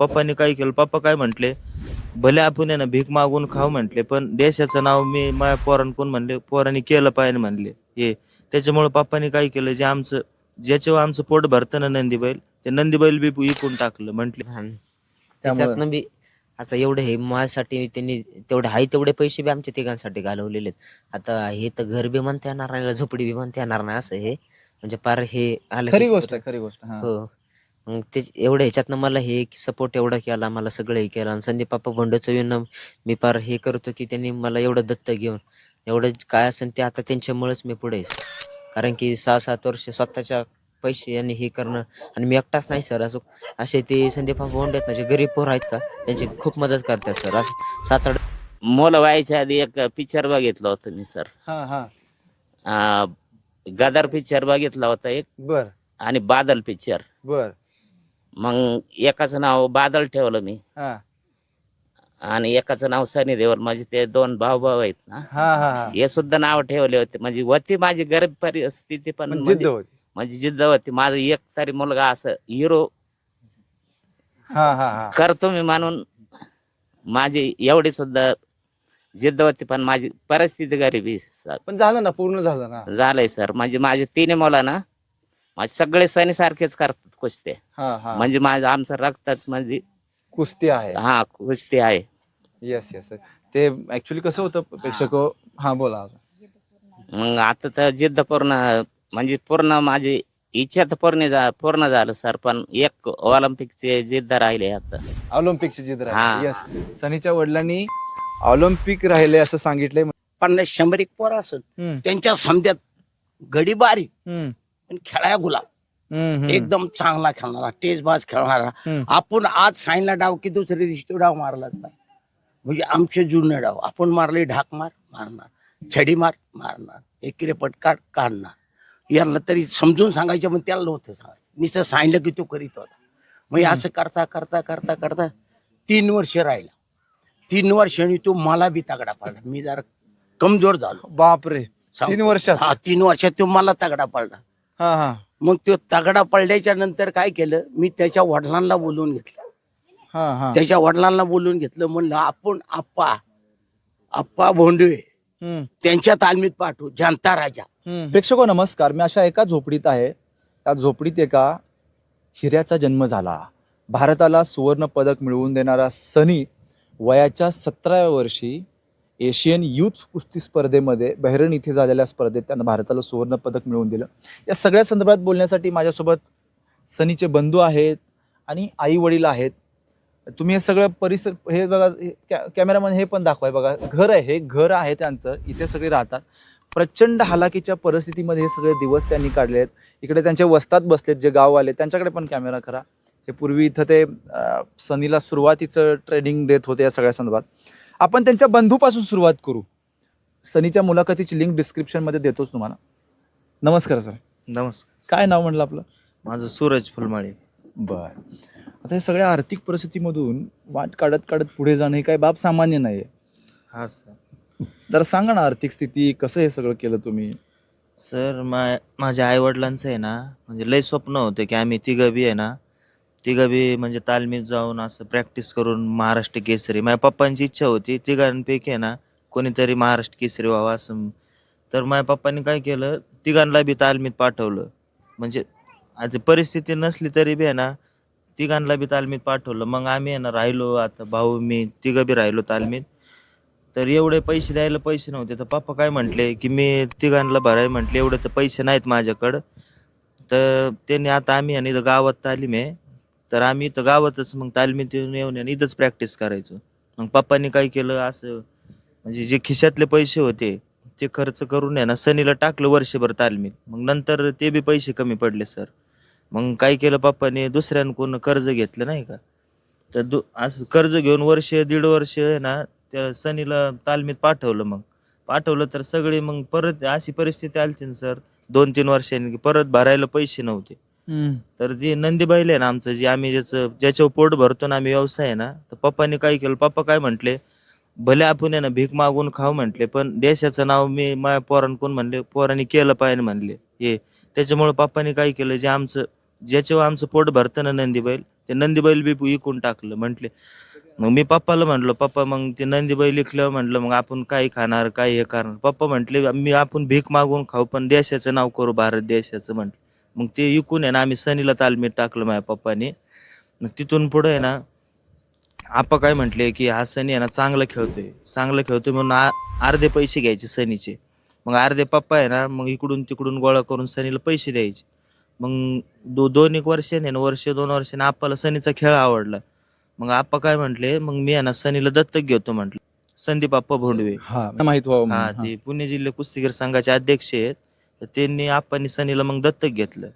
पप्पांनी काय केलं? पप्पा काय म्हंटले? भले आपण आहे ना भीक मागून खाऊ म्हटले पण देशाचं नाव मी माझ्या पोरांकडून म्हणले? पोरांनी केलं पाहिजे म्हणले. हे. त्याच्यामुळे पप्पांनी काय केलं? जे आमचं ज्याच्यावर आमचं पोट भरतं ना नंदी बैल ते नंदी बैल बी विकून टाकलं म्हंटले. त्याच्यातनं बी असं एवढे हे माझ्यासाठी त्यांनी तेवढे आहे तेवढे पैसे बी आमच्या तिघांसाठी घालवलेले आहेत. आता हे तर घर बी म्हणता येणार नाही झोपडी बी म्हणता येणार नाही असं हे. म्हणजे पार हे आलं खरी गोष्ट खरी गोष्ट हा. मग ते एवढं ह्याच्यातनं मला हे सपोर्ट एवढा केला मला सगळं हे केलं. आणि संदीप बाप्पा भंडोचं विणं मी पार हे करतो की त्यांनी मला एवढं दत्त घेऊन एवढं काय असेल ते आता त्यांच्यामुळेच मी पुढे आहे. कारण की सहा सात वर्ष स्वतःच्या पैसे यांनी हे करणं आणि मी एकटाच नाही सर. असं असे ते संदीप बाप्पा भोंडे आहेत ना जे गरीब पोर आहेत का त्यांची खूप मदत करतात सर. सात आठ मुलं व्हायच्या आधी एक पिक्चर बघितलं होतं मी सर. हा हा. गदर पिक्चर बघितला होता एक. बर. आणि बादल पिक्चर बर. मग एकाचं नाव बादल ठेवलं मी. हा. आणि एकाचं नाव सनी देवल म्हणजे ते दोन भाऊ भाऊ आहेत ना. हा हा हा. हे सुद्धा नाव ठेवले होते. म्हणजे होती माझी गरीब परिस्थिती पण पण जिद्द म्हणजे होती. म्हणजे जिद्द होती. माझा एक तरी मुलगा असं हिरो हा हा हा. करतो मी म्हणून माझी एवढी सुद्धा जिद्द होती पण माझी परिस्थिती गरिबी स- पण झालं ना पूर्ण झालं ना. झालंय सर. म्हणजे माझे तिन्ही मुलं ना माझे सगळे सण सारखेच करतात कुस्ते हा हा. म्हणजे माझं आमचं रक्तच म्हणजे कुस्ती आहे. हा कुस्ती आहे. येस येस ते ऍक्च्युली कसं होतं प्रेक्षक? हा बोला मग आता तर जिद्द पूर्ण म्हणजे पूर्ण माझी इच्छा तर पूर्ण झा पूर्ण झालं सर. पण एक ऑलिम्पिकचे जिद्द राहिले आता. ऑलिम्पिकची जिद्द हा. येस सनीच्या वडिलांनी ऑलिम्पिक राहिले असं सांगितलंय. पन्नास शंभर एक पोरं असत हम्म, त्यांच्या समध्यात गडी बारी. हम्म, पण खेळाया गुलाब. एकदम चांगला खेळणारा टेजबाज खेळणारा. आपण आज साईनला डाव की दुसऱ्या दिवशी तो डाव मारलाच नाही. म्हणजे आमचे जुने डाव आपण मारले ढाक मार मारणार. छडी मार मारणार. एकिरे पटकाट काढणार. यांना तरी समजून सांगायचं पण त्याला नव्हतं सांगायचं. नुसतं सांगितलं की तो करीत होता. मग असं करता करता करता करता तीन वर्ष राहिला. तीन वर्षांनी तो मला बी तगडा पडला. मी जरा कमजोर झालो. बापरे. तीन वर्षात? हा तीन वर्षात तो मला तगडा पडला. हा हा. मग तो तगडा पडल्याच्या नंतर काय केलं? मी त्याच्या वडिलांना बोलवून घेतलं. हा हा. त्याच्या वडिलांना बोलवून घेतलं. म्हणलं आपण आप्पा आप्पा भोंडवे हम्म. त्यांच्या तालमीत पाठवू. जनता राजा. प्रेक्षको नमस्कार. मी अशा एका झोपडीत आहे. त्या झोपडीत एका हिऱ्याचा जन्म झाला. भारताला सुवर्ण पदक मिळवून देणारा सनी वयाच्या सतराव्या वर्षी एशियन यूथ कुस्ती स्पर्धेमध्ये बहरीन इथे झालेल्या स्पर्धेत त्यांना भारताला सुवर्ण पदक मिळवून दिलं. या सगळ्या संदर्भात बोलण्यासाठी माझ्यासोबत सनीचे बंधू आहेत आणि आई वडील आहेत. तुम्ही हे सगळं परिसर हे बघा हे कॅ- हे पण दाखवाय बघा. घर आहे हे घर आहे त्यांचं इथे सगळे राहतात. प्रचंड हालाकीच्या परिस्थितीमध्ये हे सगळे दिवस त्यांनी काढले आहेत इकडे त्यांचे वस्तात बसलेत जे गाववाले त्यांच्याकडे पण कॅमेरा करा. हे पूर्वी इथं ते सनीला सुरुवातीचं ट्रेनिंग देत होते या सगळ्या संदर्भात. आपण त्यांच्या बंधूपासून सुरुवात करू. सनीच्या मुलाखतीची लिंक डिस्क्रिप्शनमध्ये देतोच तुम्हाला. नमस्कार सर. नमस्कार. काय नाव म्हणलं आपलं? माझं सूरज फुलमाळे. बर. आता हे सगळ्या आर्थिक परिस्थितीमधून वाट काढत काढत पुढे जाणं हे काही बाब सामान्य नाही हा सर. जरा सांगा ना आर्थिक स्थिती कसं हे सगळं केलं तुम्ही? सर मा माझ्या आई वडिलांचं आहे ना म्हणजे लय स्वप्न होते की आम्ही तिघं बी आहे ना तिघं बी म्हणजे तालमीत जाऊन असं प्रॅक्टिस करून महाराष्ट्र केसरी. माझ्या पप्पांची इच्छा होती तिघांपैकी आहे ना कोणीतरी महाराष्ट्र केसरी व्हावं असं. तर माझ्या पप्पांनी काय केलं तिघांना बी तालमीत पाठवलं. म्हणजे आज परिस्थिती नसली तरी बी आहे ना तिघांना बी तालमीत पाठवलं. मग आम्ही आहे ना राहिलो आता भाऊ मी तिघं बी राहिलो तालमीत. तर एवढे पैसे द्यायला पैसे नव्हते. तर पप्पा काय म्हटले की मी तिघांना भराय म्हटले एवढे तर पैसे नाहीत माझ्याकडं. तर त्यांनी आता आम्ही आणि इथं गावात तालीम आहे. तर आम्ही इथं गावातच मग तालमीत येऊन येऊन आणि इथंच प्रॅक्टिस करायचो. मग पप्पांनी काय केलं असं म्हणजे जे खिशातले पैसे होते ते खर्च करून आहे ना सनीला टाकलं वर्षभर तालमीत. मग नंतर ते बी पैसे कमी पडले सर. मग काय केलं पप्पाने दुसऱ्यांकडून कर्ज घेतलं नाही का? तर दु असं कर्ज घेऊन वर्ष दीड वर्ष आहे ना त्या सनीला तालमीत पाठवलं मग. पाठवलं तर सगळे मग परत अशी परिस्थिती आली ना सर. दोन तीन वर्षांनी की परत भरायला पैसे नव्हते. तर जे नंदीबाईल आहे ना आमचं जे आम्ही ज्याचं ज्याच्यावर पोट भरतो ना आम्ही व्यवसाय आहे ना तर पप्पाने काय केलं पप्पा काय म्हटले भले आपण आहे ना भीक मागून खाऊ म्हटले पण देशाचं नाव मी माझ्या पोरांकडून म्हणले पोरांनी केलं पाहिजे म्हणले. हे त्याच्यामुळे पप्पाने काय केलं जे आमचं ज्याच्यावर आमचं पोट भरतं ना नंदीबाईल ते नंदी बैल बी विकून टाकलं म्हटले. मग मी पप्पाला म्हटलं पप्पा मग ते नंदी बैल विकलं म्हटलं मग आपण काय खाणार काय हे करणार? पप्पा म्हटले मी आपण भीक मागून खाऊ पण देशाचं नाव करू भारत देशाचं म्हटलं. मग ते विकून आहे ना आम्ही सनीला तालमीत टाकलं माझ्या पप्पानी. मग तिथून पुढे आहे ना आपा काय म्हटले की हा सनी आहे ना चांगला खेळतोय. चांगलं खेळतोय म्हणून आ- अर्धे पैसे घ्यायचे सनीचे. मग अर्धे पप्पा आहे ना मग इकडून तिकडून गोळा करून सनीला पैसे द्यायचे. मग दो दोन एक वर्षाने ना वर्ष दोन वर्षाने आप्पाला सनीचा खेळ आवडला. मग आप्पा काय म्हटले मग मी आहे ना सनीला दत्तक घेतो म्हटलं. संदीप आप्पा भोंडवे. हा माहीत व्हावं हा म्हणून. ते पुणे जिल्हा कुस्तीगीर संघाचे अध्यक्ष आहेत. तर त्यांनी आप्पांनी सनीला मग दत्तक घेतलं.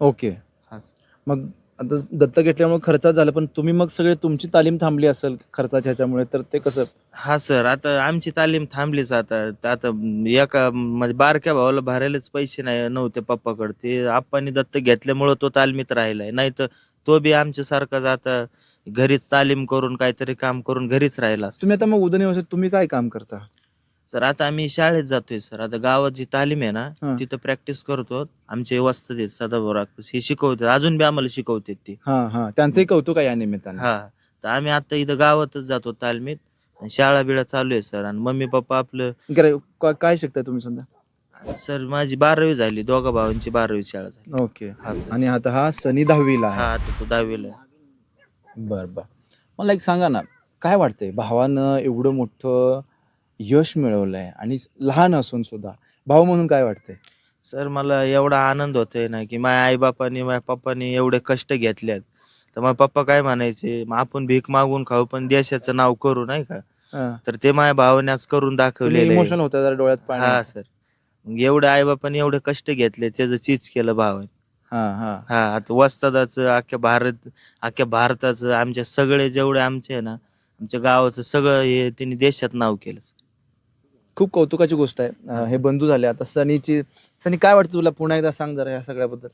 ओके हा. मग आता दत्तक घेतल्यामुळे खर्चात झालं पण तुम्ही मग सगळे तुमची तालीम थांबली असेल खर्चाच्या ह्याच्यामुळे तर ते कसं हा सर आता आमची तालीम थांबलीच आता त- आता एका म्हणजे बारक्या भावाला भरायलाच पैसे नाही नव्हते पप्पाकडे ते आप्पांनी दत्तक घेतल्यामुळं तो तालमीत राहिलाय नाही तर तो बी आमच्या सारखाच आता घरीच तालीम करून काहीतरी काम करून घरीच राहिला असता. तुम्ही आता मग उदय व्यवस्थेत तुम्ही काय काम करता सर आता आम्ही शाळेत जातोय सर. आता गावात जी तालीम आहे हा. ना तिथं प्रॅक्टिस करतो. आमचे वस्तात आहेत सदाभाऊ राक्षस हे शिकवतात. अजून बी आम्हाला शिकवतात ते. हा हा. त्यांचंही कौतुक आहे या निमित्ताने. हा. तर आम्ही आता इथं गावातच जातो तालमीत. आणि शाळा बिळा चालू आहे सर. आणि मम्मी पप्पा आपलं काय- का- काय शिकताय तुम्ही समजा सर माझी बारावी झाली. दोघा भावांची बारावी शाळा झाली. ओके. हा सर. आणि आता हा सनी दहावीला आहे. हा आता तो दहावीला आहे. बर बर. मला एक सांगा ना काय वाटतंय? भावानं एवढं मोठं यश मिळवलंय आणि लहान असून सुद्धा. भाऊ म्हणून काय वाटतंय? सर मला एवढा आनंद होतोय ना की माझ्या आई बापानी माझ्या पप्पानी एवढे कष्ट घेतल्यात तर माझ्या पप्पा काय म्हणायचे "मग आपण भीक मागून खाऊ पण देशाचं नाव करू नाही का? हा. तर ते माझ्या भावाने आज करून दाखवलेलं इमोशनल आहे. होतं जरा डोळ्यात हा पाणी सर. मग एवढे आई बापाने एवढे कष्ट घेतले त्याचं चीज केलं भावाने. हा हा. हा आता वस्तादाचं अख्ख्या भारत अख्ख्या भारताचं आमच्या सगळे जेवढे आमचे आहे ना आमच्या गावाचं सगळं हे त्यांनी देशात नाव केलं खूप कौतुकाची गोष्ट आहे. अं, हे बंधू झाले. आता सनीची सनी काय वाटतं तुला? पुन्हा एकदा सांग जरा या सगळ्याबद्दल.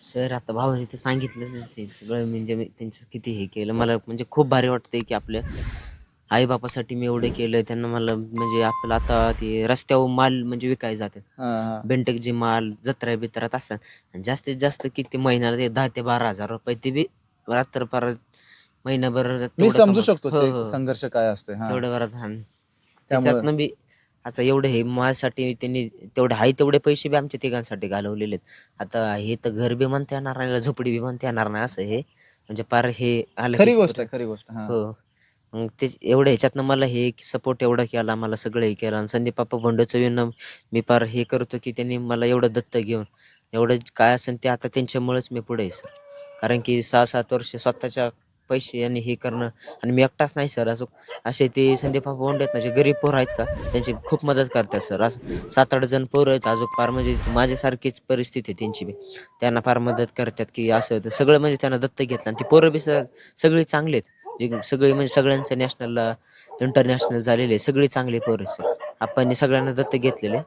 सर आता भावाने ते सांगितलं सगळं म्हणजे मी त्यांचं किती हे केलं. मला म्हणजे खूप भारी वाटतंय की आपल्या आईबापासाठी मी एवढं केलं. त्यांना मला म्हणजे आपलं आता ते रस्त्यावर माल म्हणजे विकायला जातात हा हा. बेंटक जे माल जत्रा बित्रात असतात. आणि जास्तीत जास्त किती महिन्याला ते दहा ते बारा हजार रुपये ते बी रात्र परत महिनाभर मी तेवढं समजू शकतो हो, ते हो. संघर्ष काय असतोय. हा. तेवढं बरं त्याच्यातनं बी असं एवढे हे माझ्यासाठी त्यांनी तेवढे आहे तेवढे पैसे बी आमच्या तिघांसाठी घालवलेले आहेत आता हे तर घर बी म्हणता येणार नाही झोपडी बी म्हणता येणार नाही असं हे. म्हणजे पार हे आलं खरी की गोष्ट आहे खरी गोष्ट हा. हो. मग ते एवढं ह्याच्यातनं मला हे सपोर्ट एवढा केला मला सगळं हे केलं. आणि संदीप बाप्पा भोंडोचं विन मी पार हे करतो की त्यांनी मला एवढं दत्त घेऊन एवढं काय असेल ते आता त्यांच्यामुळेच मी पुढे आहे सर. कारण की सहा सात वर्ष स्वतःच्या पैसे आणि हे करणं. आणि मी एकटाच नाही सर. असं असे ते संदीप बाप्पा आहेत ना जे गरीब पोरं आहेत का त्यांची खूप मदत करतात सर. असं सात आठ जण पोरं आहेत अजून फार म्हणजे माझ्यासारखीच परिस्थिती आहे त्यांची बी. त्यांना फार मदत करतात की असं सगळं म्हणजे त्यांना दत्त घेतलं. आणि ते पोरं बी सर सगळी चांगले आहेत. जे सगळे म्हणजे सगळ्यांचं नॅशनलला इंटरनॅशनल झालेले सगळे चांगले पोरं आहेत सर. आपण सगळ्यांना दत्त घेतलेले.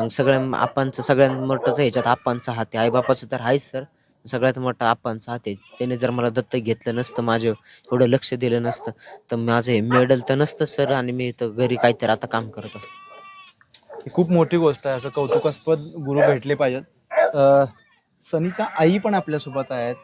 मग सगळ्या आपणचं सगळ्यात मोठं तर ह्याच्यात आपणचा हात आहे. आईबापाचं तर आहेच सर. सगळ्यात मोठा आपण हात आहे त्याने जर मला दत्त घेतलं नसतं माझं एवढं लक्ष दिलं नसतं तर माझं हे मेडल तर नसतं सर आणि मी तर घरी काहीतरी आता काम करत असतो. ही खूप मोठी गोष्ट आहे. असं कौतुकास्पद गुरु भेटले पाहिजेत. सनीच्या आई पण आपल्यासोबत आहेत.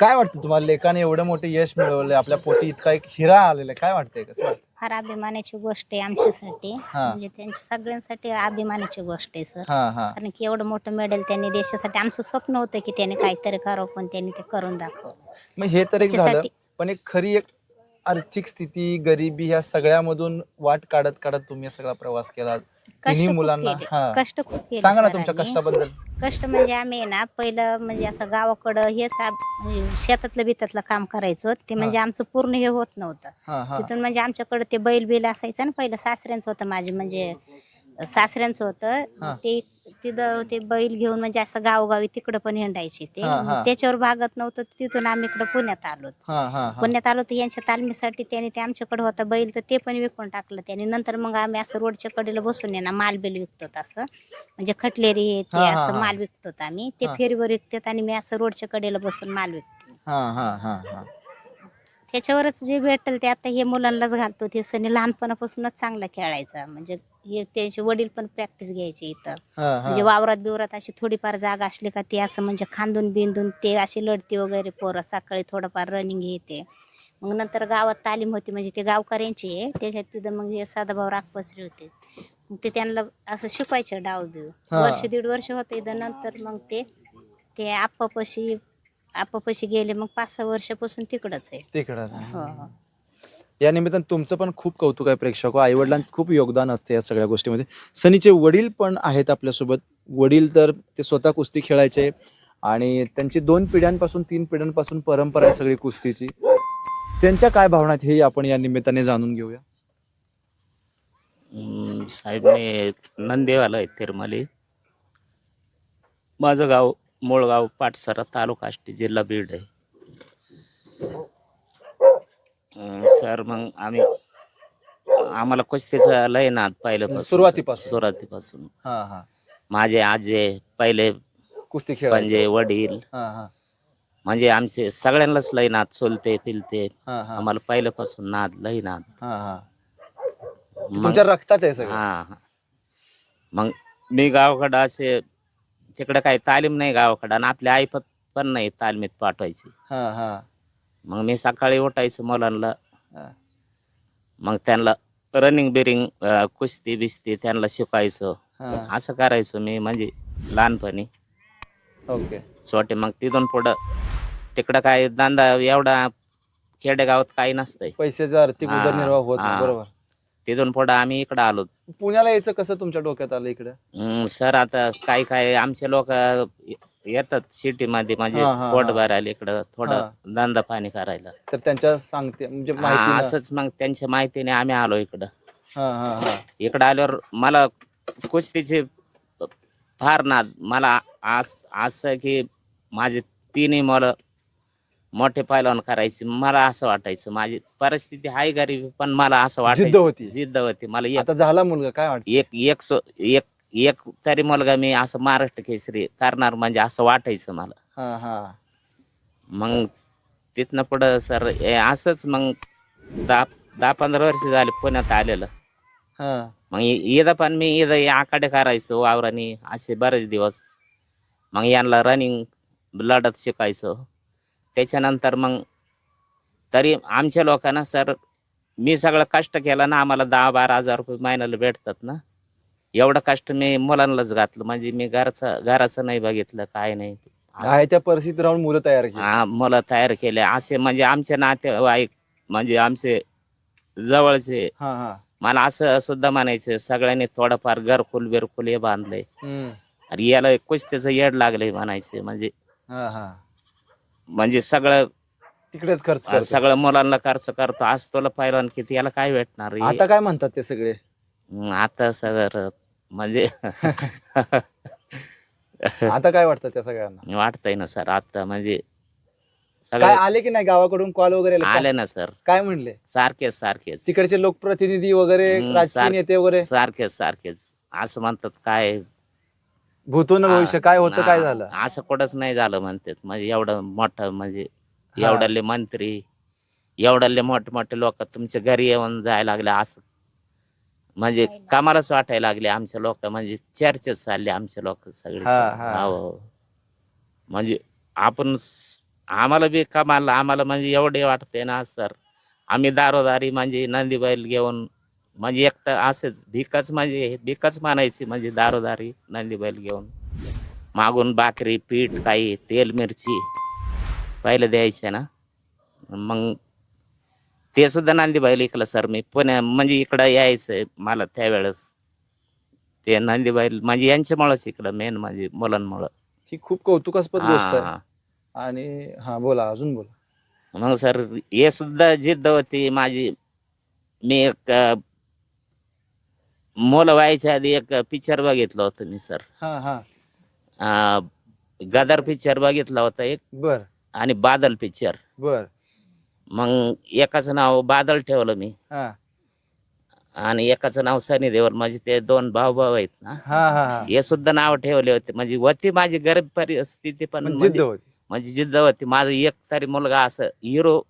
काय वाटतं तुम्हाला? लेखाने एवढं मोठं यश मिळवलं आपल्या पोटी इतका एक हिरा आलेला आहे. काय वाटतंय? कसं वाटतं फार अभिमानाची गोष्ट आहे आमच्यासाठी. हा. म्हणजे त्यांच्या सगळ्यांसाठी अभिमानाची गोष्ट आहे सर हा हा. कारण की एवढं मोठं मेडल त्यांनी देशासाठी आमचं स्वप्न होतं की त्यांनी काहीतरी करावं पण त्यांनी ते करून दाखवलं. मग हे तर एक झालं. त्याच्यासाठी- पण एक खरी एक आर्थिक स्थिती गरिबी ह्या सगळ्यामधून वाट काढत काढत तुम्ही हा सगळा प्रवास केला कष्ट तिन्ही खूप मुलांना केले. हा. कष्ट खूप केले सांगा ना तुमच्या. कष्टाबद्दल. कष्ट म्हणजे आम्ही आहे ना पहिलं म्हणजे असं गावाकडं हेच म्हणजे शेतातलं बितातलं काम करायचो. ते म्हणजे आमचं पूर्ण हे होत नव्हतं. हा हा. तिथून म्हणजे आमच्याकडे ते बैल बिल असायचं ना पहिलं सासऱ्यांचं होतं माझे म्हणजे सासऱ्यांचं हा. होतं ते तिथं ते बैल घेऊन म्हणजे असं गावोगावी तिकडं पण हिंडायचे ते. हा, हा. मग त्याच्यावर भागत नव्हतं. तिथून आम्ही इकडं पुण्यात आलो. हा हा हा. पुण्यात आलो तर यांच्या तालमीसाठी त्याने ते आमच्याकडे होता बैल तर ते पण विकून टाकलं त्याने. नंतर मग आम्ही असं रोडच्या कडेला बसून आहे ना माल बिल विकतो असं. म्हणजे खटलेरी हे ते हा, हा, असं हा. माल विकतो आम्ही. ते हा. फेरीवर विकतात आणि मी असं रोडच्या कडेला बसून माल विकते. हा हा हा हा. त्याच्यावरच जे भेटेल ते आता हे मुलांनाच घालतो. ते सनी लहानपणापासूनच चांगला खेळायचा. म्हणजे हे त्यांचे वडील पण प्रॅक्टिस घ्यायचे इथं. म्हणजे वावरात बिवरात अशी थोडीफार जागा असली का ते असं म्हणजे खांदून बिंदून ते अशी लढती वगैरे पोरं सकाळी थोडंफार रनिंग येते. मग नंतर गावात तालीम होती. म्हणजे ते गावकऱ्यांची आहे. त्याच्यात तिथं मग हे सदाभाऊ राखपसरे होते. मग ते त्यांना असं शिकवायचे डाव बिव. वर्ष दीड वर्ष होते इथं. नंतर मग ते ते आप्पापाशी आप्पापाशी गेले मग पाच सहा वर्षापासून तिकडंच आहे. तिकडं हो हो. या निमित्तानं तुमचं पण खूप कौतुक आहे प्रेक्षक. आई वडिलांचं खूप योगदान असते या सगळ्या गोष्टीमध्ये. सनीचे वडील पण आहेत आपल्यासोबत. वडील तर ते स्वतः कुस्ती खेळायचे आणि त्यांची दोन पिढ्यांपासून तीन पिढ्यांपासून परंपरा आहे सगळी कुस्तीची. त्यांच्या काय भावना आहेत हे आपण या निमित्ताने जाणून घेऊया. हम्म, साहेब मी नंदेवाला आहे तिरमली. माझं गाव मूळ गाव पाटसरा तालुका आष्टी जिल्हा बीड आहे. सर मग आम्ही आम्हाला कुस्तीचा लय नाद पहिल्यापासून सुरुवातीपासून. सुरुवातीपासून. हा हा. माझे आजे पहिले कुस्ती खेळ म्हणजे वडील. हा हा. म्हणजे आमचे सगळ्यांनाच लय नाद चोलते फिलते हा हा. आम्हाला पहिल्यापासून नाद लय नाद. हा हा. मग- तुमच्या रक्तात आहे सगळं. हा हा. मग मी गावाकडं असे तिकडे काही तालीम नाही गावाकडं आणि आपल्या आईपत पण नाही तालमीत पाठवायची. हा हा. मग मी सकाळी उठायचो मुलांना हा. मग त्यांना रनिंग बिरिंग अं, कुस्ती बिस्ती त्यांना शिकायचो हा. असं करायचो मी म्हणजे लहानपणी. ओके. छोटे मग तिथून पुढं तिकडं काय धंदा एवढा खेडेगावात काही नसतंय. पैशाचा आर्थिक हा, उदरनिर्वाह होत नाही हा. बरोबर. तिथून पुढं आम्ही इकडं आलो. पुण्याला यायचं कसं तुमच्या डोक्यात आलं इकडे? हम्म, सर आता काही काही आमचे लोक येतात सिटी मध्ये म्हणजे हा, हा, पोट. भरायला इकडं. थोडं धंदा पाणी करायला. तर त्यांच्या सांगते म्हणजे हा, माहिती असंच मग त्यांच्या माहितीने आम्ही आलो इकडं. हा हा हा. इकडं आल्यावर मला कुस्तीचे फार नाद मला आस असं की माझे तिन्ही मुलं मोठे पैलवान करायचे. मला असं वाटायचं माझी परिस्थिती आहे गरीब पण मला असं वाटायचं. होती. जिद्द होती. मला एक आता झाला मुलगा काय वाटत? एक एक सो- एक एक तरी मुलगा मी असं महाराष्ट्र केसरी करणार म्हणजे असं वाटायचं मला. हा हा. मग तिथनं पुढं सर हे असंच मग दहा दहा पंधरा वर्ष झाले पुण्यात आलेलं. हा. मग इथं पण मी इथं आकडे करायचो वावरानी असे बरेच दिवस. मग यांना रनिंग लढत शिकायचो. त्याच्यानंतर मग तरी आमच्या लोकांना सर मी सगळं कष्ट केलं ना आम्हाला दहा बारा हजार रुपये महिन्याला भेटतात ना. एवढं कष्ट मी मुलांनाच घातलं. म्हणजे मी घरचं घराचं नाही बघितलं काय नाही. आहे त्या परिस्थितीत राहून मुलं तयार केली. हा मला तयार केले. असे म्हणजे आमचे नातेवाईक म्हणजे आमचे जवळचे हा हा. मला असं सुद्धा म्हणायचं सगळ्यांनी थोडंफार घरकुल बिरकुल हे बांधलंय. हम्म. अरे याला कुस्तीचं येड लागलंय म्हणायचे. म्हणजे हा हा. म्हणजे सगळं तिकडेच खर्च करतो. सगळं मुलांना खर्च करतो. आज तुला पाहिलं किती याला काय भेटणार? आता काय म्हणतात ते सगळे? हम्म, आता सगळं म्हणजे आता काय वाटतं त्या सगळ्यांना? वाटतंय ना सर आता म्हणजे काय सगळे आले की नाही गावाकडून? कॉल वगैरे आले? आले ना सर. काय म्हणले? सारखेच सारखेच. तिकडचे लोकप्रतिनिधी वगैरे हम्म, राजकीय सार- नेते वगैरे? सारखेच सारखेच. असं म्हणतात काय भूतून भविष्य काय होतं काय हा, झालं? असं कुठंच नाही झालं म्हणतात. म्हणजे एवढं मोठं म्हणजे हा. एवढाले मंत्री एवढाले मोठे मोठे लोक तुमच्या घरी येऊन जायला लागले असं. म्हणजे कामालाच वाटायला लागले आमचे लोक. म्हणजे चर्चेत चालले आमचे लोक सगळे हा, हा. हो. म्हणजे आपण स- आम्हाला बी कामाला आम्हाला म्हणजे एवढे वाटते ना सर. आम्ही दारोदारी म्हणजे नंदी बैल घेऊन म्हणजे एक तर असेच भिकच म्हणजे भिकच मानायची म्हणजे दारोदारी नंदी बैल घेऊन. मागून भाकरी पीठ काही तेल मिरची पहिले द्यायचे ना. मग ते सुद्धा नांदी बैल ऐकलं सर मी पुण्या म्हणजे इकडं यायचंय मला त्यावेळेस. ते नांदी बैल म्हणजे यांच्यामुळंच इकडं मेन म्हणजे मुलांमुळं. ही खूप कौतुकास्पद गोष्ट आहे. हा. आणि हा बोला अजून बोला. मग सर हे सुद्धा जिद्द होती माझी. मी एक अं, मुलं व्हायच्या आधी एक पिक्चर बघितलं होतं मी सर हा हा. अं, गदर पिक्चर बघितला होता एक. बर. आणि बादल पिक्चर बर. मग एकाचं नाव बादल ठेवलं मी. हा. आणि एकाचं नाव सनी देवल म्हणजे ते दोन भाऊ भाऊ आहेत ना. हा हा हा. हे सुद्धा नाव ठेवले होते. म्हणजे होती माझी गरीब परिस्थिती पण जिद्द म्हणजे होती. म्हणजे जिद्द होती. माझा एक तरी मुलगा असं हिरो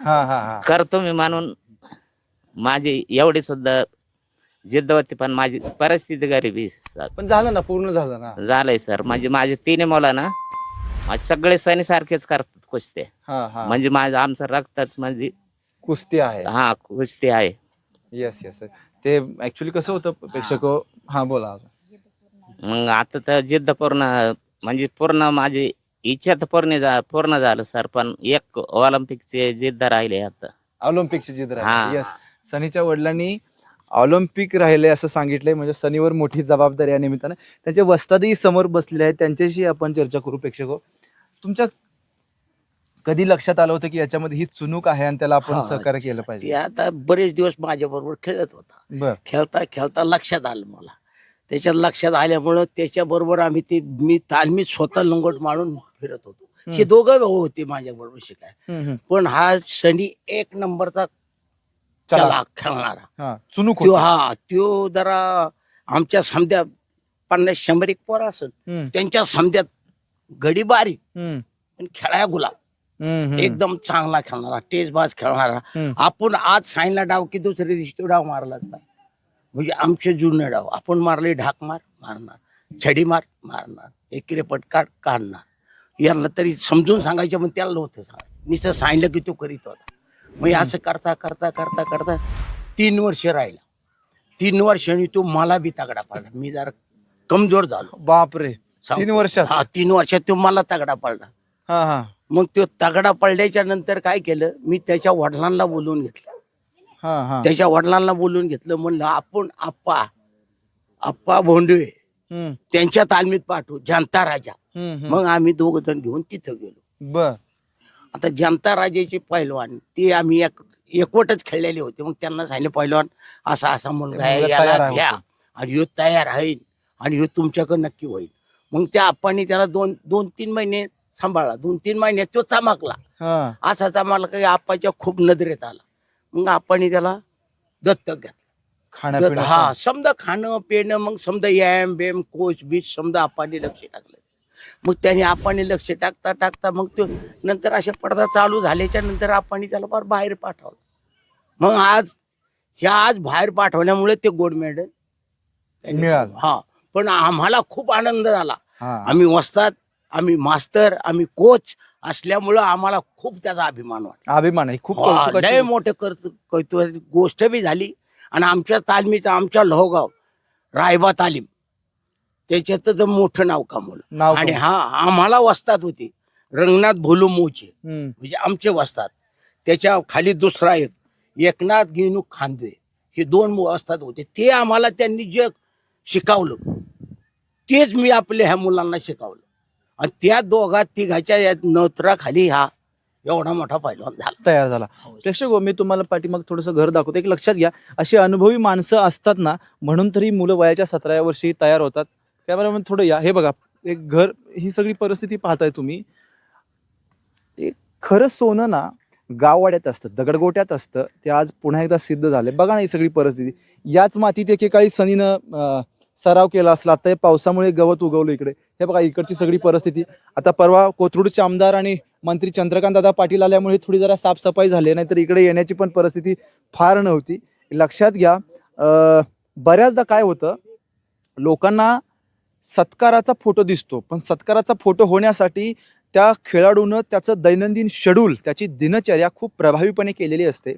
हा हा हा. करतो मी म्हणून माझी एवढी सुद्धा जिद्द होती पण माझी परिस्थिती गरिबी सर. पण झालं ना पूर्ण झालं ना? झालंय सर. म्हणजे माझे तिन्ही मुलं ना माझे सगळे सण सारखेच करतात कुस्ते हा हा. म्हणजे माझं आमचं रक्तच म्हणजे कुस्ती आहे. हा कुस्ती आहे. येस येस ते ऍक्च्युली कसं होतं प्रेक्षक? हा बोला मग आता तर जिद्द पूर्ण म्हणजे पूर्ण माझी इच्छा तर पूर्ण झा पूर्ण झालं सर. पण एक ऑलिम्पिकचे जिद्द राहिले आता. ऑलिम्पिकची जिद्द हा. राहिली येस सनीच्या वडिलांनी ऑलिम्पिक राहिले असं सांगितलंय. म्हणजे सनीवर मोठी जबाबदारी या निमित्तानं. त्यांचे वस्तादही समोर बसलेले आहेत. त्यांच्याशी आपण चर्चा करू प्रेक्षक तुमच्या कधी लक्षात आलं होतं की याच्यामध्ये ही चुनूक आहे आणि त्याला आपण हा. सहकार्य केलं ते पाहिजे आता बरेच दिवस माझ्या बरोबर खेळत होता. बर. खेळता खेळता लक्षात आलं मला. त्याच्यात लक्षात आल्यामुळं त्याच्याबरोबर आम्ही ते मी तालमी स्वतः लंगोट मारून फिरत होतो. हे. दोघं भाऊ होते माझ्या बरोबर शिकाय हम्म, हम्म. पण हा शनी एक नंबरचा चला. खेळणारा. हा चुनूक त्यो होती. हा त्यो जरा आमच्या समध्या पन्नास शंभर एक पोर हम्म, त्यांच्या समध्यात गडी बारीक हम्म, पण खेळाया गुलाब. हम्म, हम्म. एकदम चांगला खेळणारा टेजबाज खेळणारा. हम्म. आपण आज साईनला डाव की दुसऱ्या दिवशी तो डाव मारलाच नाही. म्हणजे आमचे जुने डाव आपण मारले ढाक मार मारणार. छडी मार मारणार. एकिरे पटकाट काढणार. यांना तरी समजून सांगायचं पण त्याला नव्हतं सांगायचं. नुसतं सांगितलं की तो करीत होता. मग असं करता करता करता करता तीन वर्ष राहिला. तीन वर्षांनी तो मला बी तगडा पडला. मी जरा कमजोर झालो. बापरे. तीन वर्षात? हा तीन वर्षात तो मला तगडा पडला. हा हा. मग तो तगडा पडल्याच्या नंतर काय केलं? मी त्याच्या वडिलांना बोलवून घेतलं. हा हा. त्याच्या वडिलांना बोलवून घेतलं. म्हणलं आपण आप्पा आप्पा भोंडवे हम्म, त्यांच्या तालमीत पाठवू. जनता राजा. हम्म, हम्म. मग आम्ही दोघ जण घेऊन तिथं गेलो. बर. आता जनता राजाचे पैलवान ते आम्ही एक एकवटच खेळलेले होते. मग त्यांना सांगितलं पैलवान असा असा मुलगा आहे याला घ्या. आणि ह्यो तयार आहे आणि ह्यो तुमच्याकडे नक्की होईल. मग त्या आप्पांनी त्याला दोन दोन तीन महिने सांभाळला. दोन तीन महिन्यात तो चमकला. असा चमकला काही आप्पाच्या खूप नजरेत आला. मग आप्पांनी त्याला दत्तक घेतलं. तर खाण्यापिण्या हा समजा खाणं पिणं मग समजा याम बेम कोच बीच समजा आपाने लक्ष टाकलं. मग त्याने आपाने लक्ष टाकता टाकता मग तो नंतर अशा पडदा चालू झाल्याच्यानंतर आपण त्याला फार बाहेर पाठवलं. मग आज ह्या आज बाहेर पाठवल्यामुळे ते गोल्ड मेडल मिळालं. हा पण आम्हाला खूप आनंद झाला. आम्ही वस्तात आम्ही मास्तर आम्ही कोच असल्यामुळं आम्हाला खूप त्याचा अभिमान वाटला. अभिमान आहे. खूप लय मोठे कौतुकाची गोष्ट बी झाली. आणि आमच्या तालमीचं आमच्या लोहगाव रायबा तालीम. त्याच्यात तर मोठं नाव कमवलं. नाव आणि. हा आम्हाला वस्तात होते. रंगनाथ भोलू मोचे. हम्म, म्हणजे आमचे वस्तात. त्याच्याखाली दुसरा एक एकनाथ गिनू खांदे. हे दोन वस्तात होते. ते आम्हाला त्यांनी जे शिकवलं तेच मी आपल्या ह्या मुलांना शिकवलं. आणि त्या दोघा तिघाच्या या नोत्राखाली हा एवढा मोठा पैलवान झाला. तयार झाला. प्रेक्षक हो, मी तुम्हाला पाठीमाग थोडंसं घर दाखवतो. एक लक्षात घ्या अशी अनुभवी माणसं असतात ना म्हणून तरी मुलं वयाच्या सतराव्या वर्षी तयार होतात. कॅमेरामॅन थोडं या. हे बघा एक घर ही सगळी परिस्थिती पाहताय तुम्ही. एक खरं सोनं ना गाववाड्यात असतं दगडगोट्यात असतं. ते आज पुन्हा एकदा सिद्ध झाले बघा ना ही सगळी परिस्थिती. याच मातीत एकेकाळी सनीनं सराव केला असला. आता हे पावसामुळे गवत उगवलं इकडे. हे बघा इकडची सगळी परिस्थिती. आता परवा कोथरूडचे आमदार आणि मंत्री चंद्रकांत दादा पाटील आल्यामुळे थोडी जरा साफसफाई झाली नाहीतर इकडे येण्याची पण परिस्थिती फार नव्हती. लक्षात घ्या बऱ्याचदा काय होतं? लोकांना सत्काराचा फोटो दिसतो. पण सत्काराचा फोटो होण्यासाठी त्या खेळाडूनं त्याचं दैनंदिन शेड्यूल त्याची दिनचर्या खूप प्रभावीपणे केलेली असते.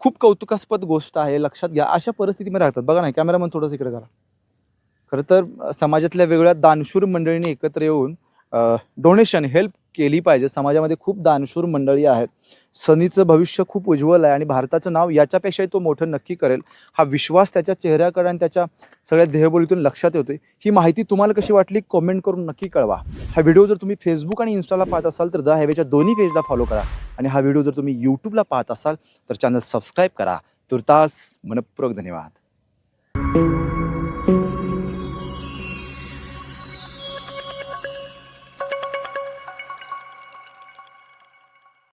खूप कौतुकास्पद गोष्ट आहे लक्षात घ्या. अशा परिस्थितीमध्ये राहतात. बघा ना कॅमेरामन थोडंसं इकडे करा. खरं तर समाजातल्या वेगवेगळ्या दानशूर मंडळींनी एकत्र येऊन डोनेशन हेल्प केली पाहिजे. समाजामध्ये खूप दानशूर मंडळी आहेत. सनीचं भविष्य खूप उज्ज्वल आहे आणि भारताचं नाव याच्यापेक्षाही तो मोठं नक्की करेल. हा विश्वास त्याच्या चेहऱ्याकडे आणि त्याच्या सगळ्या देहबोलीतून लक्षात येतोय. ही माहिती तुम्हाला कशी वाटली कमेंट करून नक्की कळवा. हा व्हिडिओ जर तुम्ही फेसबुक आणि इन्स्टाला पाहत असाल तर द हॅवेच्या दोन्ही पेजला फॉलो करा आणि हा व्हिडिओ जर तुम्ही यूट्यूबला पाहत असाल तर चॅनल सबस्क्राईब करा. तुर्तास मनपूर्वक धन्यवाद.